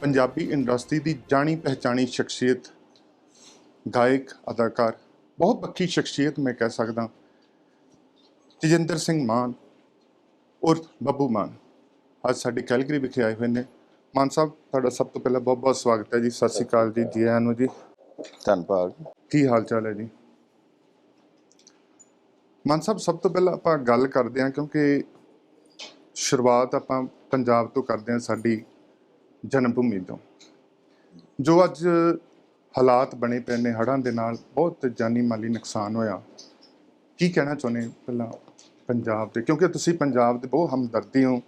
Punjabi industry ਦੀ ਜਾਣੀ ਪਹਿਚਾਣੀ ਸ਼ਖਸੀਅਤ ਗਾਇਕ ਅਦਾਕਾਰ ਬਹੁਤ ਪੱਕੀ ਸ਼ਖਸੀਅਤ ਮੈਂ ਕਹਿ ਸਕਦਾ ਤੇਜਿੰਦਰ ਸਿੰਘ ਮਾਨ ਉਰਫ ਬੱਬੂ ਮਾਨ। ਅੱਜ ਸਾਡੇ ਕੈਲਗਰੀ ਵਿਖੇ ਆਏ ਹੋਏ ਨੇ। ਮਾਨ ਸਾਹਿਬ ਤੁਹਾਡਾ ਸਭ ਤੋਂ ਪਹਿਲਾਂ ਬਹੁਤ ਬਹੁਤ ਸਵਾਗਤ ਹੈ ਜੀ। ਸਤਿ ਸ਼੍ਰੀ ਅਕਾਲ ਜੀ ਜੀ ਆਇਆਂ ਨੂੰ ਜੀ। ਧੰਨਵਾਦ। ਕੀ ਹਾਲ ਚਾਲ ਹੈ ਜੀ? ਮਾਨ ਸਾਹਿਬ ਸਭ ਤੋਂ ਪਹਿਲਾਂ ਆਪਾਂ ਗੱਲ ਕਰਦੇ ਹਾਂ ਕਿਉਂਕਿ ਸ਼ੁਰੂਆਤ ਆਪਾਂ ਪੰਜਾਬ ਤੋਂ ਕਰਦੇ ਹਾਂ ਸਾਡੀ ਜਨਮ ਭੂਮੀ ਤੋਂ। ਜੋ ਅੱਜ ਹਾਲਾਤ ਬਣੇ ਪਏ ਨੇ ਹੜ੍ਹਾਂ ਦੇ ਨਾਲ ਬਹੁਤ ਜਾਨੀ ਮਾਲੀ ਨੁਕਸਾਨ ਹੋਇਆ। ਕੀ ਕਹਿਣਾ ਚਾਹੁੰਦੇ ਪਹਿਲਾਂ ਪੰਜਾਬ ਦੇ? ਕਿਉਂਕਿ ਤੁਸੀਂ ਪੰਜਾਬ ਦੇ ਬਹੁਤ ਹਮਦਰਦੀ ਹੋ।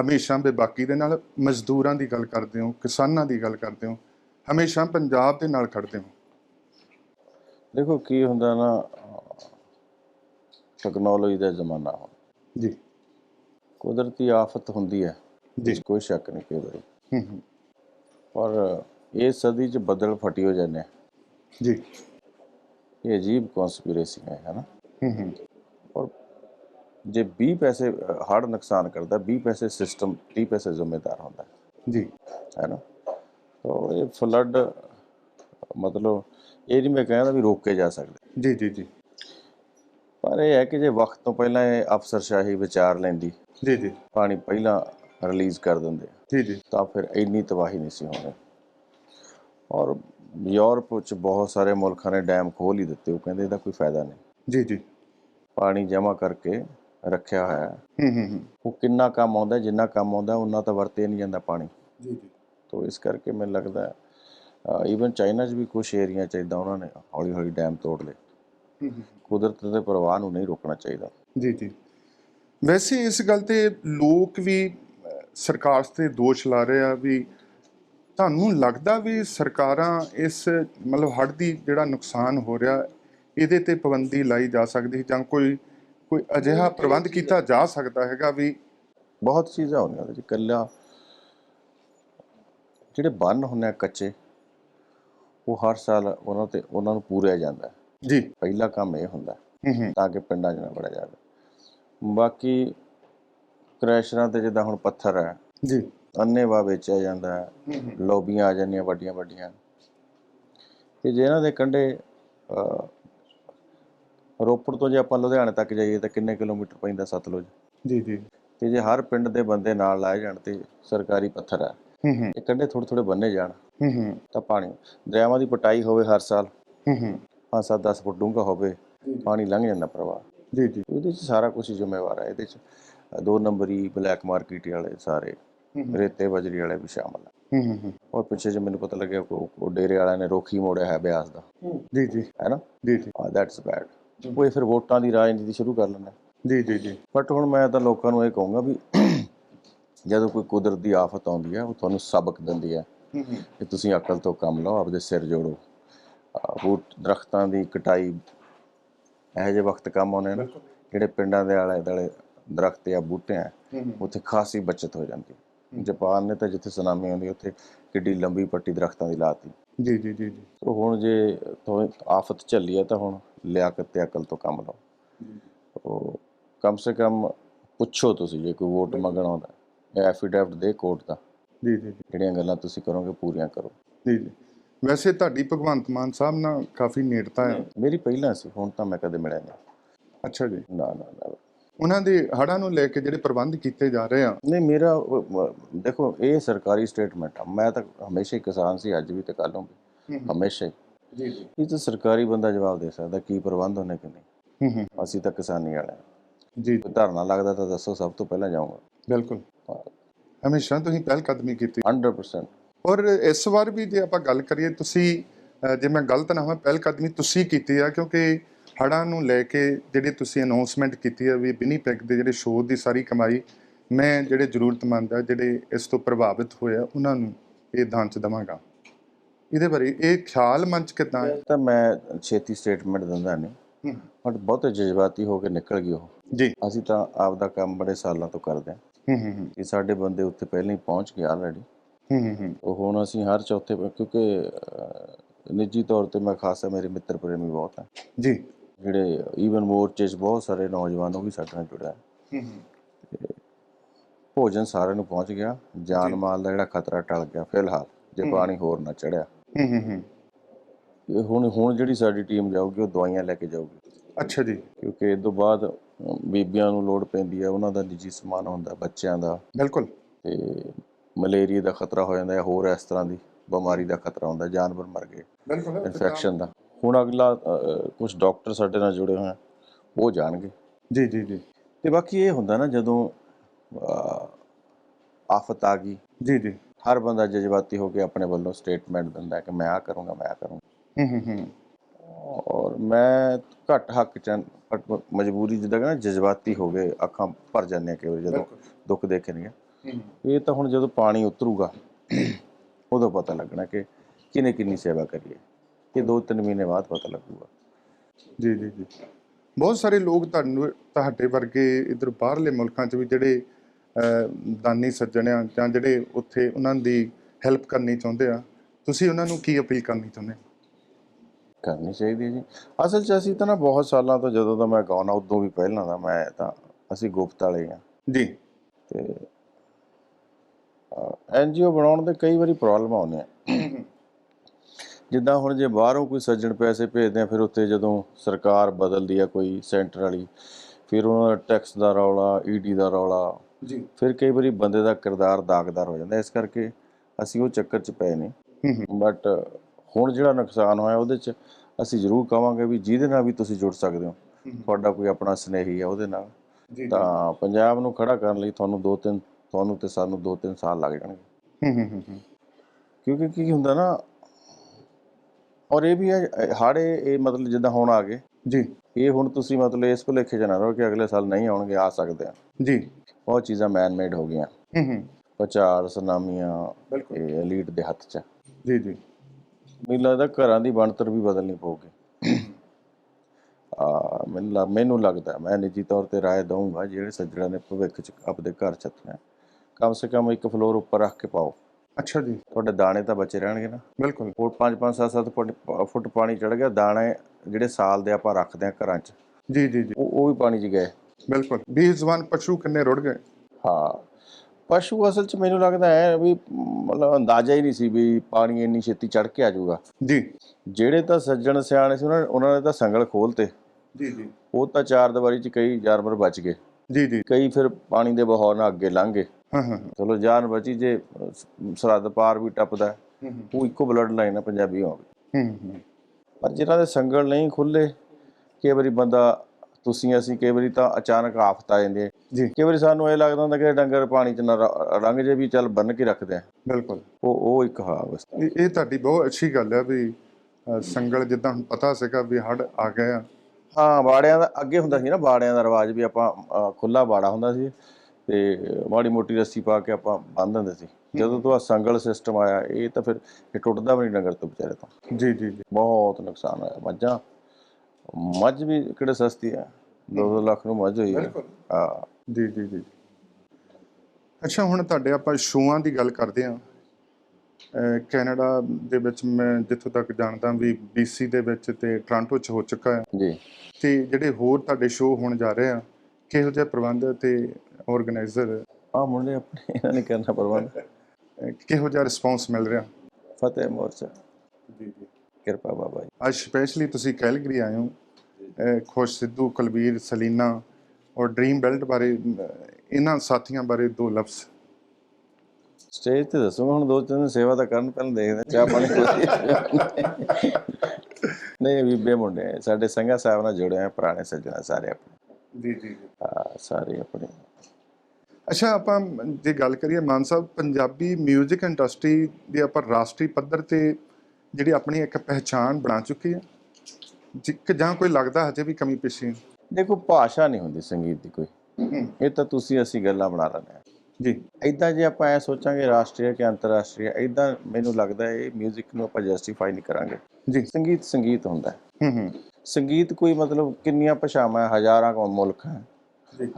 ਹਮੇਸ਼ਾ ਬੇਬਾਕੀ ਦੇ ਨਾਲ ਮਜ਼ਦੂਰਾਂ ਦੀ ਗੱਲ ਕਰਦੇ ਹੋ ਕਿਸਾਨਾਂ ਦੀ ਗੱਲ ਕਰਦੇ ਹੋ। ਹਮੇਸ਼ਾ ਪੰਜਾਬ ਦੇ ਨਾਲ ਖੜਦੇ ਹੋ। ਦੇਖੋ ਕੀ ਹੁੰਦਾ ਨਾ ਟੈਕਨੋਲੋਜੀ ਦਾ ਜ਼ਮਾਨਾ ਹੁਣ। ਜੀ। ਕੁਦਰਤੀ ਆਫਤ ਹੁੰਦੀ ਹੈ। ਜੀ। ਕੋਈ ਸ਼ੱਕ ਨਹੀਂ ਕਈ ਪਰ ਇਹ ਸਦੀ ਚ ਬੱਦਲ ਫਟੀ ਹੋ ਜਾਂਦੇ। ਜੀ। ਇਹ ਅਜੀਬ ਕਨਸਪੀਰੇਸੀ ਹੈ ਹੈ ਨਾ ਔਰ ਜੇ 20 ਪੈਸੇ ਹੜ ਨੁਕਸਾਨ ਕਰਦਾ 20 ਪੈਸੇ ਸਿਸਟਮ 30 ਪੈਸੇ ਜ਼ਿੰਮੇਦਾਰ ਹੁੰਦਾ। ਜੀ। ਹੈ ਨਾ? ਤਾਂ ਇਹ ਫਲੱਡ ਮਤਲਬ ਇਹ ਨਹੀਂ ਮੈਂ ਕਹਿੰਦਾ ਵੀ ਰੋਕੇ ਜਾ ਸਕਦੇ। ਜੀ ਜੀ ਜੀ। ਪਰ ਇਹ ਹੈ ਕਿ ਜੇ ਵਕਤ ਤੋਂ ਪਹਿਲਾਂ ਇਹ ਅਫਸਰਸ਼ਾਹੀ ਵਿਚਾਰ ਲੈਂਦੀ ਜੀ ਜੀ। ਪਾਣੀ ਪਹਿਲਾਂ ਰਿਲੀਜ਼ ਕਰ ਦਿੰਦੇ ਜੀ ਜੀ। ਤਾਂ ਫਿਰ ਇੰਨੀ ਤਬਾਹੀ ਨਹੀਂ ਸੀ ਹੋਣੀ। ਔਰ ਯੂਰਪ ਵਿੱਚ ਬਹੁਤ ਸਾਰੇ ਮੁਲਕਾਂ ਨੇ ਡੈਮ ਖੋਲ ਹੀ ਦਿੱਤੇ ਉਹ ਕਹਿੰਦੇ ਇਹਦਾ ਕੋਈ ਫਾਇਦਾ ਨਹੀਂ। ਜੀ ਜੀ। ਪਾਣੀ ਜਮ੍ਹਾਂ ਕਰਕੇ ਰੱਖਿਆ ਹੋਇਆ ਹੈ। ਹੂੰ ਉਹ ਕਿੰਨਾ ਕੰਮ ਆਉਂਦਾ ਜਿੰਨਾ ਕੰਮ ਆਉਂਦਾ ਉਹਨਾਂ ਤਾਂ ਵਰਤੇ ਨਹੀਂ ਜਾਂਦਾ ਪਾਣੀ। ਜੀ ਜੀ। ਤੋਂ ਇਸ ਕਰਕੇ ਮੈਨੂੰ ਲੱਗਦਾ ਈਵਨ ਚਾਈਨਾ 'ਚ ਵੀ ਕੁਝ ਏਰੀਆ ਚਾਹੀਦਾ ਉਹਨਾਂ ਨੇ ਹੌਲੀ ਹੌਲੀ ਡੈਮ ਤੋੜ ਲਏ। ਕੁਦਰਤ ਦੇ ਪ੍ਰਵਾਹ ਨੂੰ ਨਹੀਂ ਰੋਕਣਾ ਚਾਹੀਦਾ। ਜੀ ਜੀ। ਵੈਸੇ ਇਸ ਗੱਲ ਤੇ ਲੋਕ ਵੀ ਸਰਕਾਰ ਤੇ ਦੋਸ਼ ਲਾ ਰਹੇ ਆ ਵੀ ਤੁਹਾਨੂੰ ਲੱਗਦਾ ਵੀ ਸਰਕਾਰਾਂ ਇਸ ਮਤਲਬ ਹੜ੍ਹ ਦੀ ਜਿਹੜਾ ਨੁਕਸਾਨ ਹੋ ਰਿਹਾ ਇਹਦੇ ਤੇ ਪਾਬੰਦੀ ਲਾਈ ਜਾ ਸਕਦੀ ਜਾਂ ਕੋਈ ਕੋਈ ਅਜਿਹਾ ਪ੍ਰਬੰਧ ਕੀਤਾ ਜਾ ਸਕਦਾ ਹੈਗਾ ਵੀ? ਬਹੁਤ ਚੀਜ਼ਾਂ ਹੁੰਦੀਆਂ 'ਚ ਇਕੱਲਾ ਜਿਹੜੇ ਬੰਨ ਹੁੰਦੇ ਆ ਕੱਚੇ ਉਹ ਹਰ ਸਾਲ ਉਹਨਾਂ ਤੇ ਉਹਨਾਂ ਨੂੰ ਪੂਰਿਆ ਜਾਂਦਾ। ਜੀ। ਪਹਿਲਾ ਕੰਮ ਇਹ ਹੁੰਦਾ ਤਾਂ ਕਿ ਪਿੰਡਾਂ 'ਚ ਨਾ ਵੜਿਆ ਜਾਵੇ। ਬਾਕੀ ਕ੍ਰੈਸ਼ਰਾਂ ਤੇ ਜਿੱਦਾਂ ਹੁਣ ਪੱਥਰ ਹੈ ਜੀ। ਅੰਨੇਵਾਹ ਵੇਚਿਆ ਜਾਂਦਾ ਹੈ ਲੋਬੀਆਂ ਆ ਜਾਂਦੀਆਂ ਵੱਡੀਆਂ ਵੱਡੀਆਂ। ਤੇ ਜੇ ਇਹਨਾਂ ਦੇ ਅਹ, ਰੋਪੜ ਤੋਂ ਜੇ ਆਪਾਂ ਲੁਧਿਆਣੇ ਤੱਕ ਜਾਈਏ ਤਾਂ ਕਿੰਨੇ ਕਿਲੋਮੀਟਰ ਪੈਂਦਾ ਸਤਲੁਜ? ਜੀ ਜੀ। ਤੇ ਜੇ ਹਰ ਪਿੰਡ ਦੇ ਬੰਦੇ ਨਾਲ ਲਾਏ ਜਾਣ ਤੇ ਸਰਕਾਰੀ ਪੱਥਰ ਹੈ ਹੂੰ ਹੂੰ। ਇਹ ਕੰਢੇ ਥੋੜੇ ਥੋੜੇ ਬੰਨੇ ਜਾਣ। ਹੂੰ ਹੂੰ। ਤਾਂ ਪਾਣੀ ਦਰਿਆਵਾਂ ਦੀ ਪਟਾਈ ਹੋਵੇ ਹਰ ਸਾਲ। ਹੂੰ ਹੂੰ। 5 7 10 ਫੁੱਟ ਡੂੰਘਾ ਹੋਵੇ ਪਾਣੀ ਲੰਘ ਜਾਂਦਾ ਪ੍ਰਵਾਹ। ਜੀ ਜੀ। ਇਹਦੇ 'ਚ ਸਾਰਾ ਕੁਝ ਜ਼ਿੰਮੇਵਾਰ ਹੈ ਇਹਦੇ 'ਚ ਅ, ਦੋ ਨੰਬਰੀ ਬਲੈਕ ਮਾਰਕੀਟ ਵਾਲੇ ਸਾਰੇ ਰੇਤੇ ਬਜਰੀ ਵਾਲੇ ਵੀ ਸ਼ਾਮਲ ਹੈ ਹੂੰ ਹੂੰ ਹੂੰ। ਔਰ ਪਿੱਛੇ ਜੇ ਮੈਨੂੰ ਪਤਾ ਲੱਗਿਆ ਕੋ ਉਹ ਡੇਰੇ ਵਾਲਿਆਂ ਨੇ ਰੋਖੀ ਮੋੜਿਆ ਹੈ ਬਿਆਸ ਦਾ। ਜੀ ਜੀ। ਹੈ ਨਾ ਜੀ। ਜੀ ਦੈਟਸ ਬੈਡ ਉਹ ਇਹ ਫਿਰ ਵੋਟਾਂ ਦੀ ਰਾਜਨੀਤੀ ਸ਼ੁਰੂ ਕਰ ਲੈਂਦਾ। ਜੀ ਜੀ ਜੀ। ਬਟ ਹੁਣ ਮੈਂ ਤਾਂ ਲੋਕਾਂ ਨੂੰ ਇਹ ਕਹੂੰਗਾ ਵੀ ਜਦੋਂ ਕੋਈ ਕੁਦਰਤ ਦੀ ਆਫਤ ਆਉਂਦੀ ਹੈ ਉਹ ਤੁਹਾਨੂੰ ਸਬਕ ਦਿੰਦੀ ਹੈ ਹੂੰ ਹੂੰ। ਕਿ ਤੁਸੀਂ ਅਕਲ ਤੋਂ ਕੰਮ ਲਓ ਆਪਦੇ ਸਿਰ ਜੋੜੋ। ਬੂਟ ਦਰਖਤਾਂ ਦੀ ਕਟਾਈ ਇਹੋ ਜਿਹੇ ਵਕਤ ਕੰਮ ਆਉਣੇ ਨੇ ਜਿਹੜੇ ਪਿੰਡਾਂ ਦੇ ਆਲੇ ਦੁਆਲੇ ਦਰਖਤ ਜਾਂ ਬੂਟੇ ਆ ਹੂੰ ਹੂੰ। ਉੱਥੇ ਖਾਸੀ ਬਚਤ ਹੋ ਜਾਂਦੀ ਹੈ। ਜਾਪਾਨ ਨੇ ਤਾਂ ਜਿੱਥੇ ਸੁਨਾਮੀ ਆਉਂਦੀ ਉੱਥੇ ਕਿੱਡੀ ਲੰਬੀ ਪੱਟੀ ਦਰਖਤਾਂ ਦੀ ਲਾਤੀ। ਜੀ ਜੀ ਜੀ ਜੀ। ਉਹ ਹੁਣ ਜੇ ਤੋਂ ਆਫਤ ਝੱਲੀ ਹੈ ਤਾਂ ਹੁਣ ਲਿਆਕਤ ਤੇ ਅਕਲ ਤੋਂ ਕੰਮ ਲਓ। ਉਹ ਕਮ ਸੇ ਕਮ ਪੁੱਛੋ ਤੁਸੀਂ ਜੇ ਕੋਈ ਵੋਟ ਮੰਗਣ ਆਉਂਦਾ ਐਫੀਡੈਵਿਟ ਦੇ ਕੋਰਟ ਦਾ। ਜੀ ਜੀ। ਜਿਹੜੀਆਂ ਗੱਲਾਂ ਤੁਸੀਂ ਕਰੋਗੇ ਪੂਰੀਆਂ ਕਰੋ। ਜੀ ਜੀ। ਵੈਸੇ ਤੁਹਾਡੀ ਭਗਵੰਤ ਮਾਨ ਸਾਹਿਬ ਨਾਲ ਕਾਫੀ ਨੇੜਤਾ ਹੈ। ਮੇਰੀ ਪਹਿਲਾਂ ਸੀ ਹੁਣ ਤਾਂ ਮੈਂ ਕਦੇ ਮਿਲਿਆ ਨਹੀਂ। ਅੱਛਾ ਜੀ। ਨਾ ਨਾ ਨਾ। ਉਹਨਾਂ ਦੇ ਹੜ੍ਹਾਂ ਨੂੰ ਲੈ ਕੇ ਜਿਹੜੇ ਪ੍ਰਬੰਧ ਕੀਤੇ ਜਾ ਰਹੇ ਆ। ਨਹੀਂ ਮੇਰਾ ਦੇਖੋ ਇਹ ਸਰਕਾਰੀ ਸਟੇਟਮੈਂਟ ਆ। ਮੈਂ ਤਾਂ ਹਮੇਸ਼ਾ ਹੀ ਕਿਸਾਨ ਸੀ ਅੱਜ ਵੀ ਤੇ ਕੱਲ੍ਹ ਨੂੰ ਵੀ। ਹੂੰ ਹਮੇਸ਼ਾ ਹੀ। ਜੀ ਜੀ। ਇਹ ਤਾਂ ਸਰਕਾਰੀ ਬੰਦਾ ਜਵਾਬ ਦੇ ਸਕਦਾ ਕੀ ਪ੍ਰਬੰਧ ਹੋਣੇ ਕਿ ਨਹੀਂ। ਹੂੰ ਹੂੰ। ਅਸੀਂ ਤਾਂ ਕਿਸਾਨੀ ਵਾਲੇ ਹਾਂ। ਜੀ ਧਰਨਾ ਲੱਗਦਾ ਤਾਂ ਦੱਸੋ ਸਭ ਤੋਂ ਪਹਿਲਾਂ ਜਾਊਂਗਾ। ਬਿਲਕੁਲ। ਹਮੇਸ਼ਾ ਤੁਸੀਂ ਪਹਿਲ ਕਦਮੀ ਕੀਤੀ। 100% ਔਰ ਇਸ ਵਾਰ ਵੀ ਜੇ ਆਪਾਂ ਗੱਲ ਕਰੀਏ ਤੁਸੀਂ ਜੇ ਮੈਂ ਗਲਤ ਨਾ ਹੋਵਾਂ ਪਹਿਲ ਕਦਮੀ ਤੁਸੀਂ ਕੀਤੀ ਆ ਕਿਉਂਕਿ ਹੜ੍ਹਾਂ ਨੂੰ ਲੈ ਕੇ ਜਿਹੜੀ ਤੁਸੀਂ ਅਨਾਉਂਸਮੈਂਟ ਕੀਤੀ ਆ ਵੀ ਬਿਨੀ ਪੈਕ ਦੇ ਜਿਹੜੇ ਸ਼ੋਅ ਦੀ ਸਾਰੀ ਕਮਾਈ ਮੈਂ ਜਿਹੜੇ ਜ਼ਰੂਰਤਮੰਦ ਆ ਜਿਹੜੇ ਇਸ ਤੋਂ ਪ੍ਰਭਾਵਿਤ ਹੋਏ ਆ ਉਹਨਾਂ ਨੂੰ ਇਹ ਦਾਨ ਚ ਦਵਾਂਗਾ। ਇਹਦੇ ਬਾਰੇ ਇਹ ਖਿਆਲ ਮਨ ਚ ਕਿੱਦਾਂ ਹੈ? ਤਾਂ ਮੈਂ ਛੇਤੀ ਸਟੇਟਮੈਂਟ ਦਿੰਦਾ ਨਹੀਂ ਹੂੰ। ਬਟ ਬਹੁਤ ਜਜ਼ਬਾਤੀ ਹੋ ਕੇ ਨਿਕਲ ਗਈ ਉਹ। ਜੀ। ਅਸੀਂ ਤਾਂ ਆਪਦਾ ਕੰਮ ਬੜੇ ਸਾਲਾਂ ਤੋਂ ਕਰਦੇ ਹਾਂ ਹੂੰ ਹੂੰ ਹੂੰ। ਕਿ ਸਾਡੇ ਬੰਦੇ ਉੱਥੇ ਪਹਿਲਾਂ ਹੀ ਪਹੁੰਚ ਗਏ ਆਲਰੇਡੀ ਹੂੰ ਹੂੰ ਹੂੰ। ਉਹ ਹੁਣ ਅਸੀਂ ਹਰ ਚੌਥੇ ਕਿਉਂਕਿ ਨਿੱਜੀ ਤੌਰ ਤੇ ਮੈਂ ਖਾਸਾ ਮੇਰੇ ਮਿੱਤਰ ਪ੍ਰੇਮੀ ਬਹੁਤ ਹੈ ਜੀ। ਜਿਹੜੇ ਈਵਨ ਮੋਰਚੇ 'ਚ ਬਹੁਤ ਸਾਰੇ ਨੌਜਵਾਨ ਉਹ ਵੀ ਸਾਡੇ ਨਾਲ ਜੁੜਿਆ। ਹੂੰ ਹੂੰ। ਭੋਜਨ ਸਾਰਿਆਂ ਨੂੰ ਪਹੁੰਚ ਗਿਆ। ਜਾਨ ਮਾਲ ਦਾ ਜਿਹੜਾ ਖਤਰਾ ਟਲ ਗਿਆ ਫਿਲਹਾਲ ਜੇ ਪਾਣੀ ਹੋਰ ਨਾ ਚੜਿਆ। ਹੂੰ ਹੂੰ ਹੂੰ। ਇਹ ਹੁਣ ਹੁਣ ਜਿਹੜੀ ਸਾਡੀ ਟੀਮ ਜਾਊਗੀ ਉਹ ਦਵਾਈਆਂ ਲੈ ਕੇ ਜਾਊਗੀ। ਅੱਛਾ ਜੀ। ਕਿਉਂਕਿ ਇਸ ਤੋਂ ਬਾਅਦ ਬੀਬੀਆਂ ਨੂੰ ਲੋੜ ਪੈਂਦੀ ਹੈ ਉਹਨਾਂ ਦਾ ਨਿੱਜੀ ਸਮਾਨ ਹੁੰਦਾ ਬੱਚਿਆਂ ਦਾ। ਬਿਲਕੁਲ। ਤੇ ਮਲੇਰੀਆ ਦਾ ਖਤਰਾ ਹੋ ਜਾਂਦਾ ਹੈ ਹੋਰ ਇਸ ਤਰ੍ਹਾਂ ਦੀ ਬਿਮਾਰੀ ਦਾ ਖਤਰਾ ਹੁੰਦਾ ਜਾਨਵਰ ਮਰ ਗਏ। ਬਿਲਕੁਲ। ਇਨਫੈਕਸ਼ਨ ਦਾ। ਹੁਣ ਅਗਲਾ ਕੁਝ ਡਾਕਟਰ ਸਾਡੇ ਨਾਲ ਜੁੜੇ ਹੋਏ ਆ ਉਹ ਜਾਣਗੇ। ਜੀ ਜੀ ਜੀ। ਤੇ ਬਾਕੀ ਇਹ ਹੁੰਦਾ ਨਾ ਜਦੋਂ ਆਫਤ ਆ ਗਈ। ਜੀ ਜੀ। ਹਰ ਬੰਦਾ ਜਜ਼ਬਾਤੀ ਹੋ ਕੇ ਆਪਣੇ ਵੱਲੋਂ ਸਟੇਟਮੈਂਟ ਦਿੰਦਾ ਕਿ ਮੈਂ ਆ ਕਰੂੰਗਾ ਮੈਂ ਆ ਕਰੂੰਗਾ। ਹੂੰ ਹੂੰ ਹੂੰ। ਔਰ ਮੈਂ ਘੱਟ ਹੱਕ ਚ ਮਜਬੂਰੀ ਜਿੱਦਾਂ ਕਿ ਨਾ ਜਜ਼ਬਾਤੀ ਹੋ ਗਏ ਅੱਖਾਂ ਭਰ ਜਾਂਦੀਆਂ ਵਾਰੀ ਜਦੋਂ ਦੁੱਖ ਦੇਖਣਗੇ ਇਹ ਤਾਂ ਹੁਣ ਜਦੋਂ ਪਾਣੀ ਉਤਰੂਗਾ ਉਦੋਂ ਪਤਾ ਲੱਗਣਾ ਕਿ ਕਿਨੇ ਕਿੰਨੀ ਸੇਵਾ ਕਰੀਏ ਇਹ ਦੋ ਤਿੰਨ ਮਹੀਨੇ ਬਾਅਦ ਪਤਾ ਲੱਗੂਗਾ। ਜੀ ਜੀ ਜੀ। ਬਹੁਤ ਸਾਰੇ ਲੋਕ ਤੁਹਾਨੂੰ ਤੁਹਾਡੇ ਵਰਗੇ ਇਧਰ ਬਾਹਰਲੇ ਮੁਲਕਾਂ 'ਚ ਵੀ ਜਿਹੜੇ ਦਾਨੀ ਸੱਜਣ ਆ ਜਾਂ ਜਿਹੜੇ ਉੱਥੇ ਉਹਨਾਂ ਦੀ ਹੈਲਪ ਕਰਨੀ ਚਾਹੁੰਦੇ ਆ ਤੁਸੀਂ ਉਹਨਾਂ ਨੂੰ ਕੀ ਅਪੀਲ ਕਰਨੀ ਚਾਹੁੰਦੇ ਕਰਨੀ ਚਾਹੀਦੀ ਹੈ ਜੀ। ਅਸਲ 'ਚ ਅਸੀਂ ਤਾਂ ਨਾ ਬਹੁਤ ਸਾਲਾਂ ਤੋਂ ਜਦੋਂ ਦਾ ਮੈਂ ਗਾਉਣਾ ਉਦੋਂ ਵੀ ਪਹਿਲਾਂ ਦਾ ਮੈਂ ਤਾਂ ਅਸੀਂ ਗੁਪਤ ਵਾਲੇ ਆ। ਜੀ। ਤੇ ਐਨਜੀਓ ਬਣਾਉਣ ਦੇ ਕਈ ਵਾਰੀ ਪ੍ਰੋਬਲਮ ਆਉਂਦੀਆਂ ਜਿੱਦਾਂ ਹੁਣ ਜੇ ਬਾਹਰੋਂ ਕੋਈ ਸੱਜਣ ਪੈਸੇ ਭੇਜਦੇ ਆ ਫਿਰ ਉੱਥੇ ਜਦੋਂ ਸਰਕਾਰ ਬਦਲਦੀ ਆ ਕੋਈ ਸੈਂਟਰ ਵਾਲੀ ਫਿਰ ਉਹਨਾਂ ਦਾ ਟੈਕਸ ਦਾ ਰੌਲਾ ਈਡੀ ਦਾ ਰੌਲਾ ਜੀ। ਫਿਰ ਕਈ ਵਾਰੀ ਬੰਦੇ ਦਾ ਕਿਰਦਾਰ ਦਾਗਦਾਰ ਹੋ ਜਾਂਦਾ। ਇਸ ਕਰਕੇ ਅਸੀਂ ਉਹ ਚੱਕਰ 'ਚ ਪਏ ਹੂੰ ਬਟ ਹੁਣ ਜਿਹੜਾ ਨੁਕਸਾਨ ਹੋਇਆ ਉਹਦੇ 'ਚ ਅਸੀਂ ਜ਼ਰੂਰ ਕਵਾਂਗੇ ਵੀ ਜਿਹਦੇ ਨਾਲ ਵੀ ਤੁਸੀਂ ਜੁੜ ਸਕਦੇ ਹੋ ਤੁਹਾਡਾ ਕੋਈ ਆਪਣਾ ਸਨੇਹੀ ਹੈ ਉਹਦੇ ਨਾਲ। ਤਾਂ ਪੰਜਾਬ ਨੂੰ ਖੜਾ ਕਰਨ ਲਈ ਤੁਹਾਨੂੰ ਦੋ ਤਿੰਨ ਤੁਹਾਨੂੰ ਤੇ ਸਾਨੂੰ ਦੋ ਤਿੰਨ ਸਾਲ ਲੱਗ ਜਾਣਗੇ। ਕਿਉਂਕਿ ਕੀ ਹੁੰਦਾ ਨਾ ਔਰ ਇਹ ਵੀ ਹੈ ਹਾੜੇ ਇਹ ਮਤਲਬ ਜਿੱਦਾਂ ਹੁਣ ਆ ਗਏ। ਜੀ। ਇਹ ਹੁਣ ਤੁਸੀਂ ਮਤਲਬ ਇਸ ਕੋ ਲੇਖੇ ਜਾਣਾ ਰਹੋ ਕਿ ਅਗਲੇ ਸਾਲ ਨਹੀਂ ਆਉਣਗੇ ਆ ਸਕਦੇ ਆ। ਜੀ। ਬਹੁਤ ਚੀਜ਼ਾਂ ਮੈਨ ਮੇਡ ਹੋ ਗਈਆਂ। ਹੂੰ ਹੂੰ। ਪਚਾਰ ਸੁਨਾਮੀਆਂ ਇਹ 엘ੀਟ ਦੇ ਹੱਥ 'ਚ। ਜੀ ਜੀ। ਮੈਨੂੰ ਲੱਗਦਾ ਘਰਾਂ ਦੀ ਬਣਤਰ ਵੀ ਬਦਲਣੀ ਪਊਗੀ। ਆ ਮੈਨੂੰ ਲੱਗਦਾ ਮੈਂ ਨਿੱਜੀ ਤੌਰ ਤੇ ਰਾਏ ਦਊਂਗਾ ਜਿਹੜੇ ਸੱਜਣਾ ਨੇ ਭਵਿੱਖ 'ਚ ਆਪਣੇ ਘਰ ਛੱਤਣਾ ਕਮ ਸੇ ਕਮ ਇੱਕ ਫਲੋਰ ਉੱਪਰ ਰੱਖ ਕੇ ਪਾਓ। ਅੱਛਾ ਜੀ। ਤੁਹਾਡੇ ਦਾਣੇ ਤਾਂ ਬਚੇ ਰਹਿਣਗੇ ਨਾ। ਬਿਲਕੁਲ। ਹੋਰ 5 5 7 7 ਫੁੱਟ ਫੁੱਟ ਪਾਣੀ ਚੜ ਗਿਆ। ਦਾਣੇ ਜਿਹੜੇ ਸਾਲ ਦੇ ਆਪਾਂ ਰੱਖਦੇ ਆ ਘਰਾਂ 'ਚ। ਜੀ ਜੀ ਜੀ। ਉਹ ਵੀ ਪਾਣੀ 'ਚ ਗਏ। ਬਿਲਕੁਲ। ਬੇਜ਼ੁਬਾਨ ਪਸ਼ੂ ਕਿੰਨੇ ਰੁੜ ਗਏ? ਹਾਂ। ਪਸ਼ੂ ਅਸਲ 'ਚ ਮੈਨੂੰ ਲੱਗਦਾ ਹੈ ਵੀ ਮਤਲਬ ਅੰਦਾਜ਼ਾ ਹੀ ਨਹੀਂ ਸੀ ਵੀ ਪਾਣੀ ਇੰਨੀ ਛੇਤੀ ਚੜ ਕੇ ਆ ਜਾਊਗਾ। ਜੀ। ਜਿਹੜੇ ਤਾਂ ਸੱਜਣ ਸਿਆਣੇ ਸੀ ਉਹਨਾਂ ਉਹਨਾਂ ਨੇ ਤਾਂ ਸੰਗਲ ਖੋਲਤੇ। ਜੀ ਜੀ। ਉਹ ਤਾਂ ਚਾਰ ਦੀਵਾਰੀ 'ਚ ਕਈ ਜਾਨਵਰ ਬਚ ਗਏ। ਜੀ ਜੀ। ਕਈ ਫਿਰ ਪਾਣੀ ਦੇ ਬਹਾਅ ਨਾਲ ਅੱਗੇ ਲੰਘ ਗਏ। ਚਲੋ ਜਾਨ ਬਚੀ ਜੇ ਸਰਹੱਦ ਪਾਰ ਵੀ ਟੱਪਦਾ ਉਹ ਇੱਕੋ ਬਲੱਡ ਲਾਈਨ ਆ ਪੰਜਾਬੀ ਹੋ ਗਈ ਹੂੰ ਹੂੰ। ਪਰ ਜਿਨ੍ਹਾਂ ਦੇ ਸੰਗਲ ਨਹੀਂ ਖੁੱਲੇ ਕਈ ਵਾਰੀ ਬੰਦਾ ਤੁਸੀਂ ਅਸੀਂ ਕਈ ਵਾਰੀ ਤਾਂ ਅਚਾਨਕ ਆਫਤ ਆ ਜਾਂਦੀ ਹੈ। ਜੀ। ਕਈ ਵਾਰੀ ਸਾਨੂੰ ਇਹ ਲੱਗਦਾ ਹੁੰਦਾ ਕਿ ਡੰਗਰ ਪਾਣੀ 'ਚ ਨਾ ਰ- ਲੰਘ ਜੇ ਵੀ ਚੱਲ ਬੰਨ ਕੇ ਰੱਖਦੇ ਆ। ਬਿਲਕੁਲ। ਉਹ ਉਹ ਇੱਕ ਹਾਂ। ਅਵਸਥਾ ਇਹ ਤੁਹਾਡੀ ਬਹੁਤ ਅੱਛੀ ਗੱਲ ਹੈ ਵੀ ਸੰਗਲ ਜਿੱਦਾਂ ਹੁਣ ਪਤਾ ਸੀਗਾ ਵੀ ਹੜ ਆ ਗਏ ਆ। ਹਾਂ ਬਾੜਿਆਂ ਦਾ ਅੱਗੇ ਹੁੰਦਾ ਸੀ ਨਾ ਬਾੜਿਆਂ ਦਾ ਰਿਵਾਜ ਵੀ ਆਪਾਂ ਖੁੱਲਾ ਬਾੜਾ ਹੁੰਦਾ ਸੀ। ਤੇ ਮਾੜੀ ਮੋਟੀ ਰੱਸੀ ਪਾ ਕੇ ਆਪਾਂ ਬੰਨ ਦਿੰਦੇ ਸੀ। ਜਦੋਂ ਤੋਂ ਆ ਸੰਗਲ ਸਿਸਟਮ ਆਇਆ ਇਹ ਤਾਂ ਫਿਰ ਇਹ ਟੁੱਟਦਾ ਵੀ ਨਹੀਂ ਡੰਗਰ ਤੋਂ ਵਿਚਾਰੇ ਤੋਂ। ਜੀ ਜੀ ਜੀ। ਬਹੁਤ ਨੁਕਸਾਨ ਹੋਇਆ। ਮੱਝਾਂ ਮੱਝ ਵੀ ਕਿਹੜੇ ਸਸਤੀ ਆ? 2-2 ਲੱਖ ਨੂੰ ਮੱਝ ਹੋਈ ਹੈ ਹਾਂ। ਜੀ ਜੀ ਜੀ। ਅੱਛਾ ਹੁਣ ਤੁਹਾਡੇ ਆਪਾਂ ਸ਼ੋਆਂ ਦੀ ਗੱਲ ਕਰਦੇ ਹਾਂ। ਅਹ ਕੈਨੇਡਾ ਦੇ ਵਿੱਚ ਮੈਂ ਜਿੱਥੋਂ ਤੱਕ ਜਾਣਦਾ ਵੀ BC ਦੇ ਵਿੱਚ ਤੇ ਟੋਰਾਂਟੋ 'ਚ ਹੋ ਚੁੱਕਾ ਹੈ। ਜੀ। ਤੇ ਜਿਹੜੇ ਹੋਰ ਤੁਹਾਡੇ ਸ਼ੋਅ ਹੋਣ ਜਾ ਰਹੇ ਆ ਕਿਹੋ ਜਿਹੇ ਪ੍ਰਬੰਧ ਤੇ ਆਰਗੇਨਾਈਜ਼ਰ ਆ ਮੁੰਡੇ ਆਪਣੇ ਇਹਨਾਂ ਨੇ ਕਰਨਾ ਪ੍ਰਬੰਧ। ਕਿਹੋ ਜਿਹਾ ਰਿਸਪੌਂਸ ਮਿਲ ਰਿਹਾ? ਫਤਿਹ ਮੋਰਚਾ। ਜੀ ਜੀ। ਕਿਰਪਾ ਬਾਬਾ ਜੀ। ਅੱਜ ਸਪੈਸ਼ਲੀ ਤੁਸੀਂ ਕੈਲਗਰੀ ਆਏ ਹੋ। ਖੁਸ਼ ਸਿੱਧੂ ਕੁਲਬੀਰ ਸਲੀਨਾ ਔਰ ਡ੍ਰੀਮ ਬੈਲਟ ਬਾਰੇ ਇਹਨਾਂ ਸਾਥੀਆਂ ਬਾਰੇ ਦੋ ਲਫ਼ਜ਼। ਸਟੇਜ ਤੇ ਦੱਸੂਗਾ ਹੁਣ ਦੋ ਤਿੰਨ ਸੇਵਾ ਤਾਂ ਕਰਨ ਪਹਿਲਾਂ ਦੇਖਦੇ ਚਾਹ ਪਾਣੀ ਕੋਈ ਨਹੀਂ ਬੀਬੇ ਮੁੰਡੇ ਸਾਡੇ ਸੰਘਾ ਸਾਹਿਬ ਨਾਲ ਜੁੜੇ ਆ ਪੁਰਾਣੇ ਸੱਜਣਾ ਸਾਰੇ ਆਪਣੇ। ਜੀ ਜੀ। ਹਾਂ, ਸਾਰੇ ਆਪਣੇ। ਅੱਛਾ ਆਪਾਂ ਜੇ ਗੱਲ ਕਰੀਏ ਮਾਨ ਸਾਹਿਬ ਪੰਜਾਬੀ 뮤직 ਇੰਡਸਟਰੀ ਦੀ ਆਪਾਂ ਰਾਸ਼ਟਰੀ ਪੱਧਰ ਤੇ ਜਿਹੜੀ ਆਪਣੀ ਇੱਕ ਪਹਿਚਾਣ ਬਣਾ ਚੁੱਕੀ ਹੈ ਜੇ ਕਿ ਜਾਂ ਕੋਈ ਲੱਗਦਾ ਹਜੇ ਵੀ ਕਮੀ ਪੇਸ਼ੀ ਦੇਖੋ ਭਾਸ਼ਾ ਨਹੀਂ ਹੁੰਦੀ ਸੰਗੀਤ ਦੀ ਕੋਈ ਹੂੰ। ਇਹ ਤਾਂ ਤੁਸੀਂ ਅਸੀਂ ਗੱਲਾਂ ਬਣਾ ਲੈਂਦੇ ਹਾਂ ਜੀ ਇਦਾਂ ਜੇ ਆਪਾਂ ਐ ਸੋਚਾਂਗੇ ਰਾਸ਼ਟਰੀ ਕਿ ਅੰਤਰਰਾਸ਼ਟਰੀ ਇਦਾਂ ਮੈਨੂੰ ਲੱਗਦਾ ਹੈ ਇਹ 뮤직 ਨੂੰ ਆਪਾਂ ਜਸਟੀਫਾਈ ਨਹੀਂ ਕਰਾਂਗੇ ਜੀ ਸੰਗੀਤ ਸੰਗੀਤ ਹੁੰਦਾ ਹੈ ਹੂੰ ਹੂੰ ਸੰਗੀਤ ਕੋਈ ਮਤਲਬ ਕਿੰਨੀਆਂ ਭਾਸ਼ਾਵਾਂ ਹੈ ਹਜ਼ਾਰਾਂ ਕੋ ਮੁਲਕ ਹੈ ਜੀ।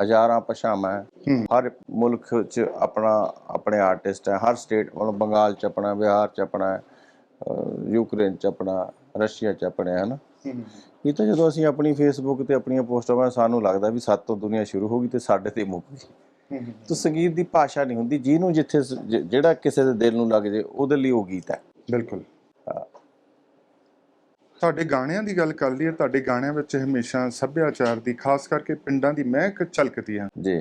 ਹਜ਼ਾਰਾਂ ਭਾਸ਼ਾਵਾਂ ਹੈ। ਹਰ ਮੁਲਕ ਚ ਆਪਣਾ ਆਪਣੇ ਆਰਟਿਸਟ ਹੈ। ਹਰ ਸਟੇਟ ਮਤਲਬ ਬੰਗਾਲ ਚ ਆਪਣਾ ਬਿਹਾਰ ਚ ਆਪਣਾ ਯੂਕਰੇਨ ਚ ਆਪਣਾ ਰਸ਼ੀਆ ਚ ਆਪਣੇ ਹੈ ਨਾ ਹੂੰ। ਇਹ ਤਾਂ ਜਦੋਂ ਅਸੀਂ ਆਪਣੀ ਫੇਸਬੁੱਕ ਤੇ ਆਪਣੀਆਂ ਪੋਸਟਾਂ ਪਾਉਂਦੇ ਸਾਨੂੰ ਲੱਗਦਾ ਵੀ ਸਾਡੇ ਤੋਂ ਦੁਨੀਆ ਸ਼ੁਰੂ ਹੋ ਗਈ ਤੇ ਸਾਡੇ ਤੇ ਮੁੱਕ ਗਈ। ਤਾਂ ਸੰਗੀਤ ਦੀ ਭਾਸ਼ਾ ਨਹੀਂ ਹੁੰਦੀ। ਜਿਹਨੂੰ ਜਿੱਥੇ ਜਿਹੜਾ ਕਿਸੇ ਦੇ ਦਿਲ ਨੂੰ ਲੱਗ ਜੇ ਉਹਦੇ ਲਈ ਉਹ ਗੀਤ ਹੈ। ਬਿਲਕੁਲ। ਤੁਹਾਡੇ ਗਾਣਿਆਂ ਦੀ ਗੱਲ ਕਰ ਲਈਏ ਤੁਹਾਡੇ ਗਾਣਿਆਂ ਵਿੱਚ ਹਮੇਸ਼ਾ ਸੱਭਿਆਚਾਰ ਦੀ ਖਾਸ ਕਰਕੇ ਪਿੰਡਾਂ ਦੀ ਮਹਿਕ ਝਲਕਦੀ ਆ। ਜੀ।